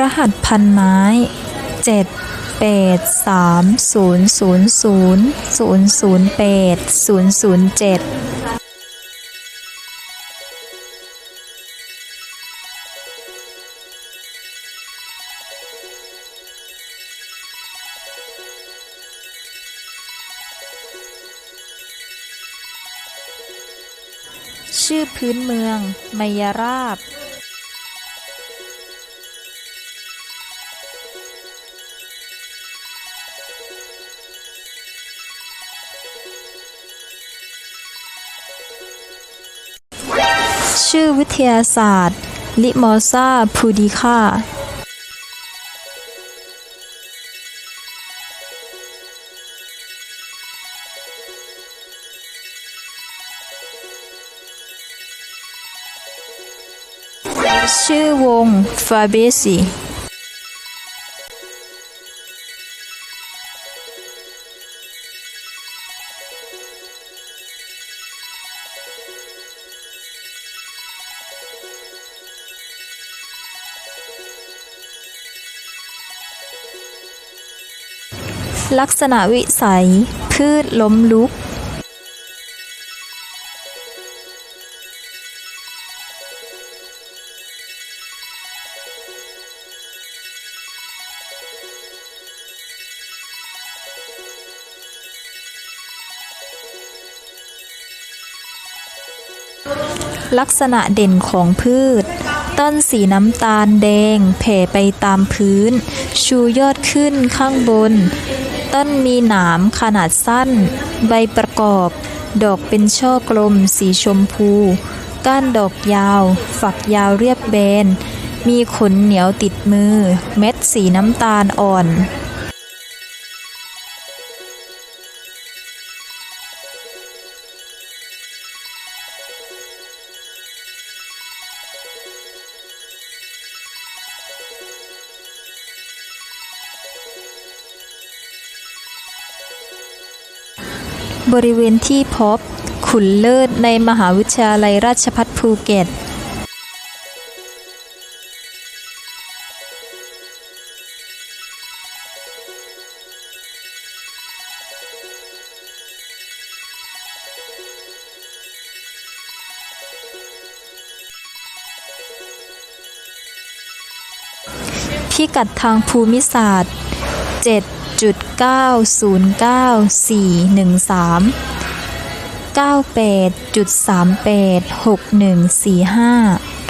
รหัสพันไม้ เจ็ดแปดสามศูนย์ศูนย์ศูนย์ศูนย์ศูนย์แปดศูนย์ศูนย์เจ็ดชื่อพื้นเมือง ไมยราบ ชื่อวิทยาศาสตร์ ลิมอซาพูดิค่าชื่อวงฟาเบซี ลักษณะวิสัย พืชล้มลุก ลักษณะเด่นของพืช ต้นสีน้ำตาลแดง แผ่ไปตามพื้น ชูยอดขึ้นข้างบน ต้นมีหนามขนาดสั้น ใบประกอบ ดอกเป็นช่อกลมสีชมพู ก้านดอกยาว ฝักยาวเรียบเบน มีขนเหนียวติดมือ เม็ดสีน้ำตาลอ่อน บริเวณที่พบ ขุนเลิศในมหาวิทยาลัยราชภัฏภูเก็ตพิกัดทางภูมิศาสตร์ 7.909413 98.386145